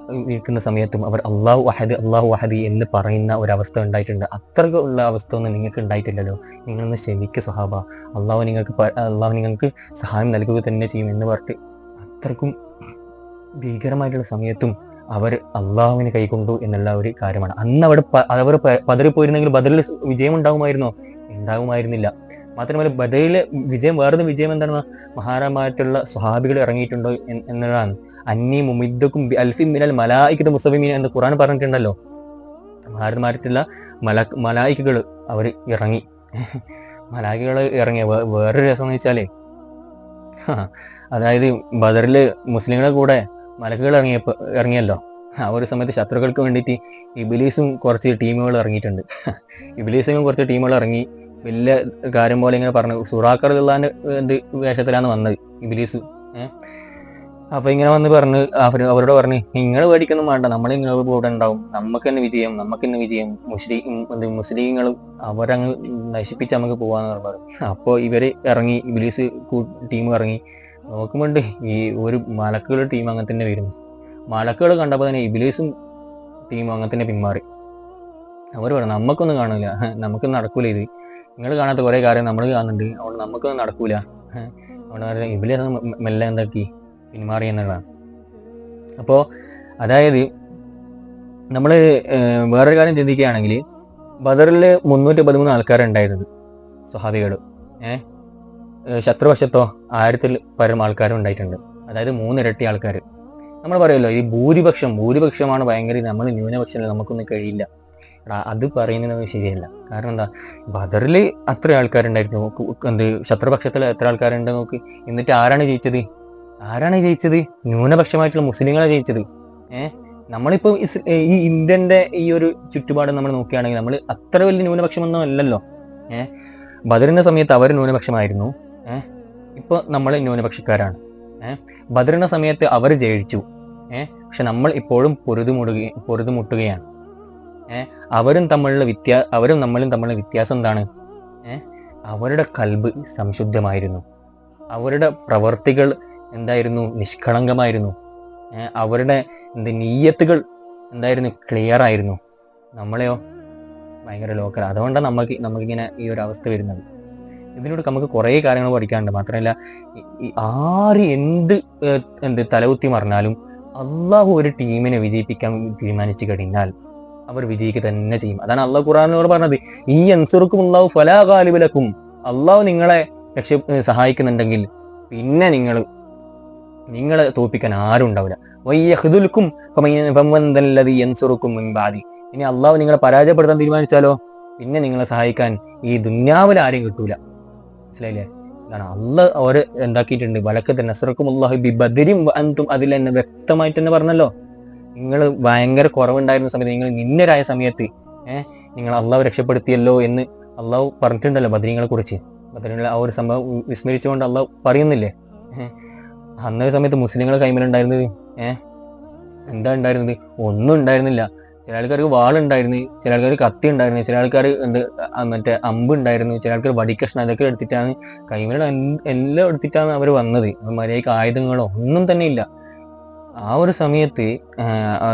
നിൽക്കുന്ന സമയത്തും അവർ അള്ളാഹു അഹദ് അള്ളാഹു അഹദി എന്ന് പറയുന്ന ഒരവസ്ഥ ഉണ്ടായിട്ടുണ്ട്. അത്രയ്ക്കുള്ള അവസ്ഥ ഒന്നും നിങ്ങൾക്ക് ഉണ്ടായിട്ടില്ലല്ലോ. നിങ്ങളൊന്ന് ക്ഷമിക്ക് സ്വഹാബ. അള്ളാഹു നിങ്ങൾക്ക് അള്ളാഹു നിങ്ങൾക്ക് സഹായം നൽകുക തന്നെ ചെയ്യും എന്ന് പറഞ്ഞിട്ട് അത്രക്കും ഭീകരമായിട്ടുള്ള സമയത്തും അവർ അള്ളാഹുവിന് കൈക്കൊണ്ടു എന്നുള്ള ഒരു കാര്യമാണ്. അന്ന് അവിടെ അവർ പതറിപ്പോയിരുന്നെങ്കിൽ ബദറിൽ വിജയം ഉണ്ടാകുമായിരുന്നോ ഉണ്ടാകുമായിരുന്നില്ല മാത്രമല്ല ബദറിലെ വിജയം വേറൊരു വിജയം എന്താണ്? മഹാരമായിട്ടുള്ള സ്വഹാബികൾ ഇറങ്ങിയിട്ടുണ്ടോ എന്നതാണ് അന്നി മുമിദ്ദക്കും അൽഫി മിനൽ മലായിക്കത്ത് മുസബിമീൻ എന്ന് ഖുറാൻ പറഞ്ഞിട്ടുണ്ടല്ലോ. മഹാരന്മാരായിട്ടുള്ള മല മലായിക്കുകൾ അവർ ഇറങ്ങി. മലായിക്കുകൾ ഇറങ്ങിയ വേറൊരു രസം എന്ന് വെച്ചാലേ അതായത് ബദറിൽ മുസ്ലിങ്ങളെ കൂടെ മലക്കുകൾ ഇറങ്ങിയപ്പോൾ ഇറങ്ങിയല്ലോ. ആ ഒരു സമയത്ത് ശത്രുക്കൾക്ക് വേണ്ടിയിട്ട് ഇബിലീസും കുറച്ച് ടീമുകൾ ഇറങ്ങിയിട്ടുണ്ട്. ഇബിലീസിനും കുറച്ച് ടീമുകൾ ഇറങ്ങി. വലിയ കാര്യം പോലെ ഇങ്ങനെ പറഞ്ഞു. സുറാക്കറുള്ള എന്ത് വേഷത്തിലാണ് വന്നത് ഇബിലീസ്? ഏഹ് അപ്പൊ ഇങ്ങനെ വന്ന് പറഞ്ഞ് അവർ അവരോട് പറഞ്ഞ് നിങ്ങൾ പേടിക്കൊന്നും വേണ്ട. നമ്മൾ നിങ്ങളുടെ ഉണ്ടാവും. നമുക്ക് തന്നെ വിജയം നമുക്ക് തന്നെ വിജയം. മുസ്ലിം എന്ത് മുസ്ലിങ്ങളും അവരങ്ങ് നശിപ്പിച്ച് നമുക്ക് പോവാന്ന് പറഞ്ഞു. അപ്പോൾ ഇവർ ഇറങ്ങി ഇബിലീസ് ടീം ഇറങ്ങി. നോക്കുമ്പോണ്ട് ഈ ഒരു മലക്കുകൾ ടീം അങ്ങനെ തന്നെ വരുന്നു. മലക്കുകൾ കണ്ടപ്പോൾ തന്നെ ഇബിലീസും ടീം അങ്ങനെ തന്നെ പിന്മാറി. അവർ പറഞ്ഞു നമുക്കൊന്നും കാണില്ല നമുക്ക് നടക്കൂല ഇത്. നിങ്ങൾ കാണാത്ത കുറേ കാര്യം നമ്മൾ കാണുന്നുണ്ട്. അതുകൊണ്ട് നമുക്കൊന്നും നടക്കൂല. അതുകൊണ്ട് പറഞ്ഞാൽ ഇബിലീസ് മെല്ലെ എന്താക്കി? പിന്മാറി എന്നുള്ളതാണ് അപ്പോൾ അതായത് നമ്മൾ വേറൊരു കാര്യം ചിന്തിക്കുകയാണെങ്കിൽ ബദറിൽ മുന്നൂറ്റി പതിമൂന്ന് ആൾക്കാരുണ്ടായിരുന്നത് സ്വഹാബികൾ ഏഹ് ശത്രുവശത്തോ ആയിരത്തിൽ പരം ആൾക്കാരും ഉണ്ടായിട്ടുണ്ട്. അതായത് മൂന്നിരട്ടി ആൾക്കാർ നമ്മൾ പറയുമല്ലോ ഈ ഭൂരിപക്ഷം ഭൂരിപക്ഷമാണ് ഭയങ്കര നമ്മൾ ന്യൂനപക്ഷം നമുക്കൊന്നും കഴിയില്ല. അത് പറയുന്നത് ശരിയല്ല. കാരണം എന്താ? ബദറിൽ അത്ര ആൾക്കാരുണ്ടായിരുന്നു. എന്ത് ശത്രുപക്ഷത്തിൽ എത്ര ആൾക്കാരുണ്ട് നോക്ക്. എന്നിട്ട് ആരാണ് ജയിച്ചത്? ആരാണ് ജയിച്ചത്? ന്യൂനപക്ഷമായിട്ടുള്ള മുസ്ലിങ്ങളെ ജയിച്ചത്. ഏഹ് നമ്മളിപ്പോൾ ഈ ഇന്ത്യന്റെ ഈ ഒരു ചുറ്റുപാട് നമ്മൾ നോക്കുകയാണെങ്കിൽ നമ്മൾ അത്ര വലിയ ന്യൂനപക്ഷമൊന്നും അല്ലല്ലോ. ഏഹ് ബദറിന്റെ സമയത്ത് അവർ ന്യൂനപക്ഷമായിരുന്നു. ഏഹ് ഇപ്പൊ നമ്മൾ ന്യൂനപക്ഷക്കാരാണ്. ഏഹ് ഭദ്രണ സമയത്ത് അവർ ജയിച്ചു. ഏഹ് പക്ഷെ നമ്മൾ ഇപ്പോഴും പൊരുതുമുടുക പൊരുതുമുട്ടുകയാണ്. ഏഹ് അവരും തമ്മിലുള്ള വ്യത്യാ അവരും നമ്മളും തമ്മിലുള്ള വ്യത്യാസം എന്താണ്? ഏഹ് അവരുടെ കൽബ് സംശുദ്ധമായിരുന്നു. അവരുടെ പ്രവർത്തികൾ എന്തായിരുന്നു? നിഷ്കളങ്കമായിരുന്നു. അവരുടെ എന്ത് നീയത്തുകൾ എന്തായിരുന്നു? ക്ലിയർ ആയിരുന്നു. നമ്മളെയോ? ഭയങ്കര ലോക്കൽ അതുകൊണ്ടാണ് നമുക്ക് നമുക്കിങ്ങനെ ഈ ഒരു അവസ്ഥ വരുന്നത്. ഇതിനോട് നമുക്ക് കുറേ കാര്യങ്ങൾ പഠിക്കാനുണ്ട്. മാത്രമല്ല ആര് എന്ത് എന്ത് തലകുത്തി മറിഞ്ഞാലും അള്ളാഹു ഒരു ടീമിനെ വിജയിപ്പിക്കാൻ തീരുമാനിച്ചു കഴിഞ്ഞാൽ അവർ വിജയിക്കുക തന്നെ ചെയ്യും. അതാണ് അള്ളാഹു ഖുറാനോട് പറഞ്ഞത്. ഈ അൻസുറുക്കും അള്ളാഹു ഫലാകാലിബലക്കും അള്ളാഹു നിങ്ങളെ രക്ഷ സഹായിക്കുന്നുണ്ടെങ്കിൽ പിന്നെ നിങ്ങൾ നിങ്ങളെ തോപ്പിക്കാൻ ആരും ഉണ്ടാവില്ല. വയ്യഹുദുൽക്കും യൻസുറുക്കും മുൻപാതി ഇനി അള്ളാഹു നിങ്ങളെ പരാജയപ്പെടുത്താൻ തീരുമാനിച്ചാലോ? പിന്നെ നിങ്ങളെ സഹായിക്കാൻ ഈ ദുന്യാവിൽ ആരും കിട്ടൂല. മനസ്സിലായില്ലേ? അതാണ് അള്ള അവർ എന്താക്കിയിട്ടുണ്ട്. വലക്കത്ത് നസറക്കും അള്ളാഹു ബി ബദരിം അന്തും അതിൽ തന്നെ വ്യക്തമായിട്ട് തന്നെ പറഞ്ഞല്ലോ. നിങ്ങൾ ഭയങ്കര കുറവുണ്ടായിരുന്ന സമയത്ത് നിങ്ങൾ നിന്നരായ സമയത്ത് ഏഹ് നിങ്ങൾ അള്ളാഹ് രക്ഷപ്പെടുത്തിയല്ലോ എന്ന് അള്ളാഹു പറഞ്ഞിട്ടുണ്ടല്ലോ ബദരീങ്ങളെ കുറിച്ച്. ബദരീങ്ങളെ ആ ഒരു സംഭവം വിസ്മരിച്ചുകൊണ്ട് അള്ളാഹ് പറയുന്നില്ലേ? അന്നൊരു അന്നേ സമയത്ത് മുസ്ലിങ്ങളെ കൈമലുണ്ടായിരുന്നത് ഏഹ് എന്താ ഉണ്ടായിരുന്നത്? ഒന്നും ഉണ്ടായിരുന്നില്ല. ചില ആൾക്കാർക്ക് വാളുണ്ടായിരുന്നു ചില ആൾക്കാർ കത്തി ഉണ്ടായിരുന്നു ചില ആൾക്കാർ എന്ത് മറ്റേ അമ്പ് ഉണ്ടായിരുന്നു ചില ആൾക്കാർ വടിക്കഷ്ണം അതൊക്കെ എടുത്തിട്ടാണ് കൈമേട് എല്ലാം എടുത്തിട്ടാണ് അവർ വന്നത്. മര്യാദയ്ക്ക് ആയുധങ്ങളോ ഒന്നും തന്നെ ഇല്ല. ആ ഒരു സമയത്ത്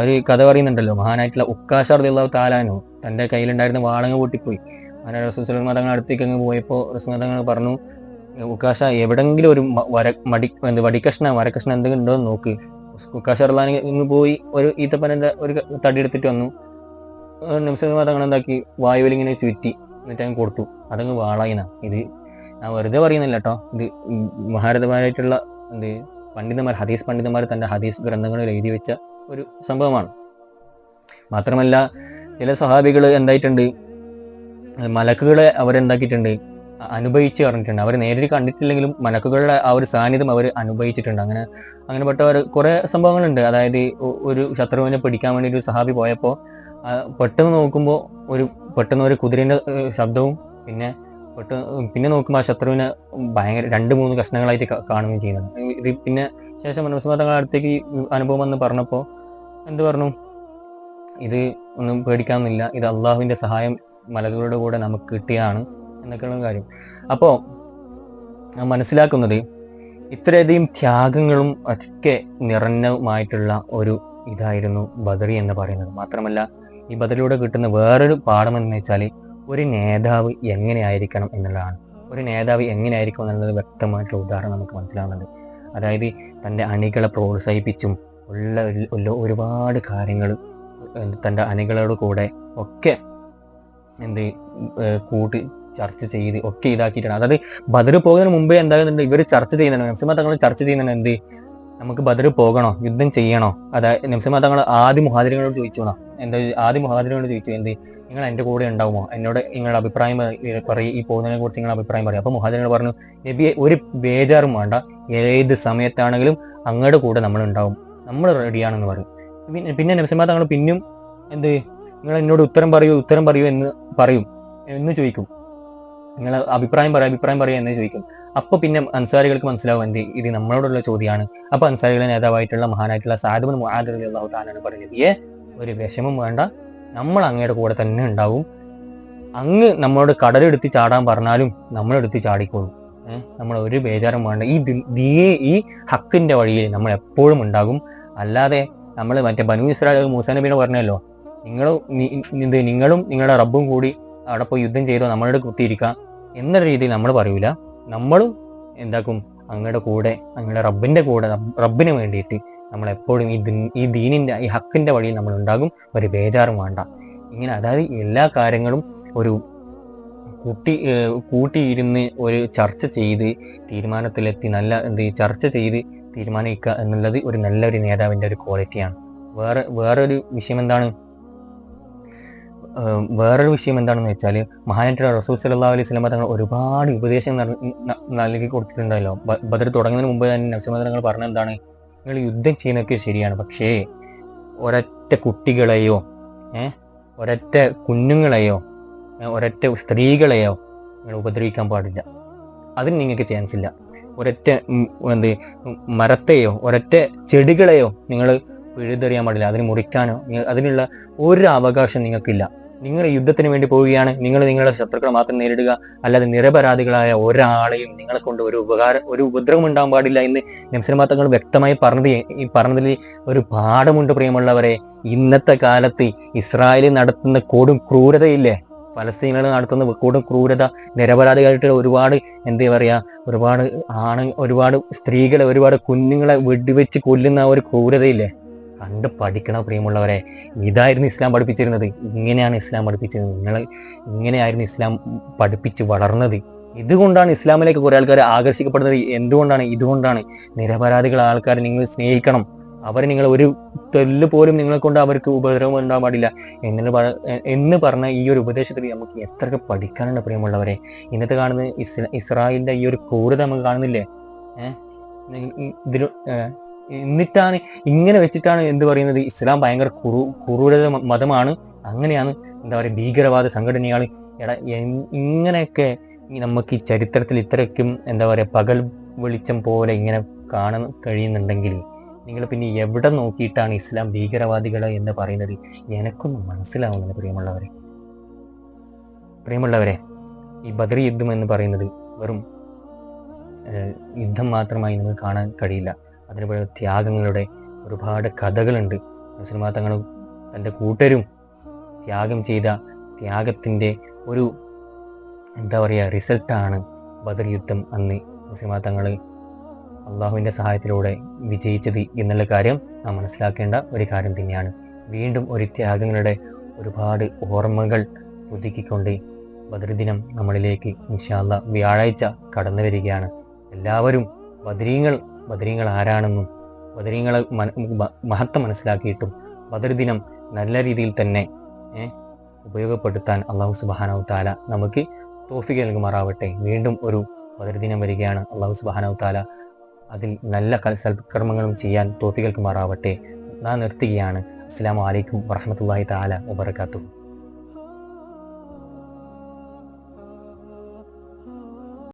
ഒരു കഥ പറയുന്നുണ്ടല്ലോ മഹാനായിട്ടുള്ള ഉക്കാശർ ദിള്ളാവ് താലാനു തന്റെ കയ്യിലുണ്ടായിരുന്ന വാളങ്ങ് പൊട്ടിപ്പോയി. അങ്ങനെ റസൂൽ മതങ്ങൾ അടുത്തേക്ക് അങ്ങ് പോയപ്പോൾ റസൂൽ മതങ്ങൾ പറഞ്ഞു ഉക്കാശ എവിടെങ്കിലും ഒരു വര മടി എന്ത് വടിക്കഷ്ണ വരക്കഷ്ണ എന്തെങ്കിലും ഉണ്ടോ എന്ന് നോക്ക്. ഉക്കാശ ഷെർലാൻ ഇന്ന് പോയി ഒരു ഈത്തപ്പനന്റെ ഒരു തടി എടുത്തിട്ട് വന്നു. നിമിഷം അങ്ങനെ എന്താക്കി? വായുവിൽ ഇങ്ങനെ ചുറ്റി. എന്നിട്ട് അങ്ങ് കൊടുത്തു. അതങ്ങ് വാളായിന. ഇത് ഞാൻ വെറുതെ പറയുന്നില്ല കേട്ടോ ഇത് മഹാരഥമാരായിട്ടുള്ള എന്ത് പണ്ഡിതന്മാർ ഹദീസ് പണ്ഡിതന്മാർ തന്റെ ഹദീസ് ഗ്രന്ഥങ്ങളിൽ എഴുതി വെച്ച ഒരു സംഭവമാണ്. മാത്രമല്ല ചില സഹാബികൾ എന്തായിട്ടുണ്ട്? മലക്കുകളെ അവരെന്താക്കിയിട്ടുണ്ട്? അനുഭവിച്ച് പറഞ്ഞിട്ടുണ്ട്. അവർ നേരിട്ട് കണ്ടിട്ടില്ലെങ്കിലും മലക്കുകളുടെ ആ ഒരു സാന്നിധ്യം അവർ അനുഭവിച്ചിട്ടുണ്ട്. അങ്ങനെ അങ്ങനെപ്പെട്ട ഒരു കുറെ സംഭവങ്ങളുണ്ട്. അതായത് ഒരു ശത്രുവിനെ പിടിക്കാൻ വേണ്ടി ഒരു സഹാബി പോയപ്പോൾ പെട്ടെന്ന് നോക്കുമ്പോൾ ഒരു പെട്ടെന്ന് ഒരു കുതിരേന്റെ ശബ്ദവും പിന്നെ പെട്ടെന്ന് പിന്നെ നോക്കുമ്പോൾ ആ ശത്രുവിനെ ഭയങ്കര രണ്ട് മൂന്ന് കഷ്ണങ്ങളായിട്ട് കാണുകയും ചെയ്യുന്നത് ഇത് പിന്നെ ശേഷം മനസ്സുമാതങ്ങളുടെ അടുത്തേക്ക് അനുഭവം എന്ന് പറഞ്ഞപ്പോൾ എന്ത് പറഞ്ഞു? ഇത് ഒന്നും പേടിക്കാമെന്നില്ല ഇത് അള്ളാഹുവിന്റെ സഹായം മലകളുടെ കൂടെ നമുക്ക് കിട്ടിയതാണ്. എന്നൊക്കെയുള്ള കാര്യം. അപ്പോൾ മനസ്സിലാക്കുന്നത് ഇത്രയധികം ത്യാഗങ്ങളും ഒക്കെ നിറഞ്ഞതുമായിട്ടുള്ള ഒരു ഇതായിരുന്നു ബദറി എന്ന് പറയുന്നത്. മാത്രമല്ല ഈ ബദറിലൂടെ കിട്ടുന്ന വേറൊരു പാഠം എന്ന് വെച്ചാൽ ഒരു നേതാവ് എങ്ങനെയായിരിക്കണം എന്നുള്ളതാണ്. ഒരു നേതാവ് എങ്ങനെയായിരിക്കും എന്നുള്ളത് വ്യക്തമായിട്ടുള്ള ഉദാഹരണം നമുക്ക് മനസ്സിലാവുന്നുണ്ട്. അതായത് തന്റെ അണികളെ പ്രോത്സാഹിപ്പിച്ചും ഉള്ള ഒരുപാട് കാര്യങ്ങൾ തന്റെ അണികളോട് കൂടെ ഒക്കെ എന്ത് കൂട്ടി ചർച്ച ചെയ്ത് ഒക്കെ ഇതാക്കിയിട്ടാണ്. അതായത് ബദർ പോകുന്നതിന് മുമ്പേ എന്താകുന്നുണ്ട്? ഇവർ ചർച്ച ചെയ്യുന്നുണ്ട്. നംസിമ തങ്ങൾ ചർച്ച ചെയ്യുന്നുണ്ട് എന്ത്? നമുക്ക് ബദർ പോകണോ? യുദ്ധം ചെയ്യണോ? അതായത് നംസിമ തങ്ങൾ ആദ്യ മുഹാദിരങ്ങളോട് ചോദിച്ചു എന്നാ എന്താ ആദ്യ മുഹാദിരങ്ങളോട് ചോദിച്ചു എന്ത്? നിങ്ങൾ എന്റെ കൂടെ ഉണ്ടാവുമോ? എന്നോട് നിങ്ങളുടെ അഭിപ്രായം പറയും ഈ പോകുന്നതിനെ കുറിച്ച് നിങ്ങളുടെ അഭിപ്രായം പറയും. അപ്പോൾ മുഹാദിരങ്ങൾ പറഞ്ഞു നബിയെ ഒരു ബേജാറും വേണ്ട. ഏത് സമയത്താണെങ്കിലും അങ്ങയുടെ കൂടെ നമ്മൾ ഉണ്ടാവും. നമ്മൾ റെഡിയാണെന്ന് പറയും. പിന്നെ പിന്നെ തങ്ങൾ പിന്നും എന്ത്? നിങ്ങൾ എന്നോട് ഉത്തരം പറയൂ ഉത്തരം പറയൂ എന്ന് പറയും. എന്ന് ചോദിക്കും. നിങ്ങൾ അഭിപ്രായം പറയാം അഭിപ്രായം പറയാം എന്ന് ചോദിക്കും. അപ്പൊ പിന്നെ അൻസാരികൾക്ക് മനസ്സിലാവും എന്ത് ഇത് നമ്മളോടുള്ള ചോദ്യമാണ്. അപ്പൊ അൻസാരികളെ നേതാവായിട്ടുള്ള മഹാനായിട്ടുള്ള സാദുബൻ മുഹാദുല്ലാഹു താലാണ് പറഞ്ഞത് ഏ ഒരു വിഷമം വേണ്ട. നമ്മൾ അങ്ങയുടെ കൂടെ തന്നെ ഉണ്ടാവും. അങ്ങ് നമ്മളോട് കടലെടുത്ത് ചാടാൻ പറഞ്ഞാലും നമ്മളെടുത്ത് ചാടിക്കോളും. നമ്മൾ ഒരു ബേജാറും വേണ്ട. ഈ ദിയെ ഈ ഹക്കിന്റെ വഴിയിൽ നമ്മൾ എപ്പോഴും ഉണ്ടാകും. അല്ലാതെ നമ്മൾ മറ്റേ ബനു ഇസ്രായേൽ മൂസാ നബീനെ പറഞ്ഞല്ലോ നിങ്ങളും നിങ്ങളും നിങ്ങളുടെ റബ്ബും കൂടി അവിടെ പോയി യുദ്ധം ചെയ്തോ നമ്മളോട് കുത്തിയിരിക്കാം. എന്ന രീതിയിൽ നമ്മൾ പറയൂല. നമ്മളും എന്താക്കും? അങ്ങയുടെ കൂടെ അങ്ങയുടെ റബ്ബിന്റെ കൂടെ റബ്ബ് റബ്ബിന് വേണ്ടിയിട്ട് നമ്മൾ എപ്പോഴും ഈ ഈ ദീനിന്റെ ഈ ഹക്കിന്റെ വഴിയിൽ നമ്മൾ ഉണ്ടാകും. ഒരു ബേജാറും വേണ്ട. ഇങ്ങനെ അതായത് എല്ലാ കാര്യങ്ങളും ഒരു കൂട്ടി കൂട്ടിയിരുന്ന് ഒരു ചർച്ച ചെയ്ത് തീരുമാനത്തിലെത്തി നല്ല എന്ത് ചർച്ച ചെയ്ത് തീരുമാനിക്കുക എന്നുള്ളത് ഒരു നല്ലൊരു നേതാവിന്റെ ഒരു ക്വാളിറ്റിയാണ് വേറെ വേറൊരു വിഷയം എന്താണ്? വേറൊരു വിഷയം എന്താണെന്ന് വെച്ചാൽ മഹാനായിട്ട് റസൂൽ സല്ലല്ലാഹു അലൈഹി സ്വലമ തങ്ങൾ ഒരുപാട് ഉപദേശം നൽ- നൽകി കൊടുത്തിട്ടുണ്ടല്ലോ ബദർ തുടങ്ങുന്നതിന് മുമ്പ് തന്നെ നബ്സമ തങ്ങൾ പറഞ്ഞ എന്താണ്? നിങ്ങൾ യുദ്ധം ചെയ്യുന്നതൊക്കെ ശരിയാണ്. പക്ഷേ ഒരൊറ്റ കുട്ടികളെയോ ഏഹ് ഒരൊറ്റ കുഞ്ഞുങ്ങളെയോ ഒരൊറ്റ സ്ത്രീകളെയോ നിങ്ങൾ ഉപദ്രവിക്കാൻ പാടില്ല. അതിന് നിങ്ങൾക്ക് ചാൻസ് ഇല്ല. ഒരൊറ്റ എന്ത് മരത്തെയോ ഒരൊറ്റ ചെടികളെയോ നിങ്ങൾ പിഴുതെറിയാൻ പാടില്ല. അതിന് മുറിക്കാനോ അതിനുള്ള ഒരു അവകാശം നിങ്ങൾക്കില്ല. നിങ്ങൾ യുദ്ധത്തിന് വേണ്ടി പോവുകയാണ്. നിങ്ങൾ നിങ്ങളുടെ ശത്രുക്കളെ മാത്രം നേരിടുക. അല്ലാതെ നിരപരാധികളായ ഒരാളെയും നിങ്ങളെ കൊണ്ട് ഒരു ഉപകാരം ഒരു ഉപദ്രവം ഉണ്ടാകാൻ പാടില്ല എന്ന് നംസനമാത്തങ്ങൾ വ്യക്തമായി പറഞ്ഞത്. ഈ പറഞ്ഞതിൽ ഒരു പാഠമുണ്ട് പ്രിയമുള്ളവരെ. ഇന്നത്തെ കാലത്ത് ഇസ്രായേലിൽ നടത്തുന്ന കൊടും ക്രൂരതയില്ലേ? ഫലസ്തീനുകൾ നടത്തുന്ന കൂടും ക്രൂരത നിരപരാധികളായിട്ട് ഒരുപാട് എന്താ പറയുക ഒരുപാട് ആണ് ഒരുപാട് സ്ത്രീകളെ ഒരുപാട് കുഞ്ഞുങ്ങളെ വെടിവെച്ച് കൊല്ലുന്ന ഒരു ക്രൂരതയില്ലേ? കണ്ട് പഠിക്കണം പ്രിയമുള്ളവരെ ഇതായിരുന്നു ഇസ്ലാം പഠിപ്പിച്ചിരുന്നത്. ഇങ്ങനെയാണ് ഇസ്ലാം പഠിപ്പിച്ചിരുന്നത്. നിങ്ങൾ ഇങ്ങനെയായിരുന്നു ഇസ്ലാം പഠിപ്പിച്ച് വളർന്നത്. ഇതുകൊണ്ടാണ് ഇസ്ലാമിലേക്ക് കുറെ ആൾക്കാർ ആകർഷിക്കപ്പെടുന്നത്. എന്തുകൊണ്ടാണ്? ഇതുകൊണ്ടാണ് നിരപരാധികൾ ആൾക്കാരെ നിങ്ങൾ സ്നേഹിക്കണം. അവർ നിങ്ങൾ ഒരു തെല്ല് പോലും നിങ്ങളെ കൊണ്ട് അവർക്ക് ഉപദ്രവം ഉണ്ടാകാൻ പാടില്ല. എന്ന് പറ എന്ന് പറഞ്ഞ ഈ ഒരു ഉപദേശത്തിൽ നമുക്ക് എത്രയൊക്കെ പഠിക്കാനുണ്ട് പ്രിയമുള്ളവരെ. ഇന്നത്തെ കാണുന്ന ഇസ്ര ഇസ്രായേലിന്റെ ഈ ഒരു ക്രൂരത നമുക്ക് കാണുന്നില്ലേ? ഏഹ്? ഇതിൽ എന്നിട്ടാണ് ഇങ്ങനെ വെച്ചിട്ടാണ് എന്ത് പറയുന്നത്? ഇസ്ലാം ഭയങ്കര കുറു ക്രൂരത മതമാണ്. അങ്ങനെയാണ് എന്താ പറയുക ഭീകരവാദ സംഘടനയാണ് എടാ ഇങ്ങനെയൊക്കെ നമുക്ക് ഈ ചരിത്രത്തിൽ ഇത്രയ്ക്കും എന്താ പറയുക പകൽ വെളിച്ചം പോലെ ഇങ്ങനെ കാണാൻ കഴിയുന്നുണ്ടെങ്കിൽ നിങ്ങൾ പിന്നെ എവിടെ നോക്കിയിട്ടാണ് ഇസ്ലാം ഭീകരവാദികൾ എന്ന് പറയുന്നത്? എനക്കൊന്നും മനസ്സിലാവുന്നില്ല പ്രിയമുള്ളവരെ. പ്രിയമുള്ളവരെ ഈ ബദർ യുദ്ധം എന്ന് പറയുന്നത് വെറും യുദ്ധം മാത്രമായി നമുക്ക് കാണാൻ കഴിയില്ല. അതിന് ത്യാഗങ്ങളുടെ ഒരുപാട് കഥകളുണ്ട്. മുസ്ലിമാ തങ്ങളും തന്റെ കൂട്ടരും ത്യാഗം ചെയ്ത ത്യാഗത്തിന്റെ ഒരു എന്താ പറയുക റിസൾട്ടാണ് ബദർ യുദ്ധം അന്ന് മുസ്ലിമാ തങ്ങൾ അള്ളാഹുവിന്റെ സഹായത്തിലൂടെ വിജയിച്ചത് എന്നുള്ള കാര്യം നാം മനസ്സിലാക്കേണ്ട ഒരു കാര്യം തന്നെയാണ്. വീണ്ടും ഒരു ത്യാഗങ്ങളുടെ ഒരുപാട് ഓർമ്മകൾ പുതുക്കിക്കൊണ്ട് ബദർ ദിനം നമ്മളിലേക്ക് ഇൻഷാല്ല വ്യാഴാഴ്ച കടന്നു വരികയാണ്. എല്ലാവരും ബദരീങ്ങൾ ബദരീങ്ങൾ ആരാണെന്നും ബദരീങ്ങളെ മഹത്വം മനസ്സിലാക്കിയിട്ടും ബദർ ദിനം നല്ല രീതിയിൽ തന്നെ ഉപയോഗപ്പെടുത്താൻ അള്ളാഹു സുബാനാവു താല നമുക്ക് തോഫിക്ക് നൽകുമാറാവട്ടെ. വീണ്ടും ഒരു ബദർ ദിനം വരികയാണ്. അള്ളാഹു സുബാനാവു താല അതിൽ നല്ല സൽക്കർമ്മങ്ങളും ചെയ്യാൻ തോഫികൾക്ക് മാറാവട്ടെ നാം നിർത്തുകയാണ്. അസ്സാം വലൈക്കും വറഹമത്തല്ലാഹി താല വബർക്കാത്തു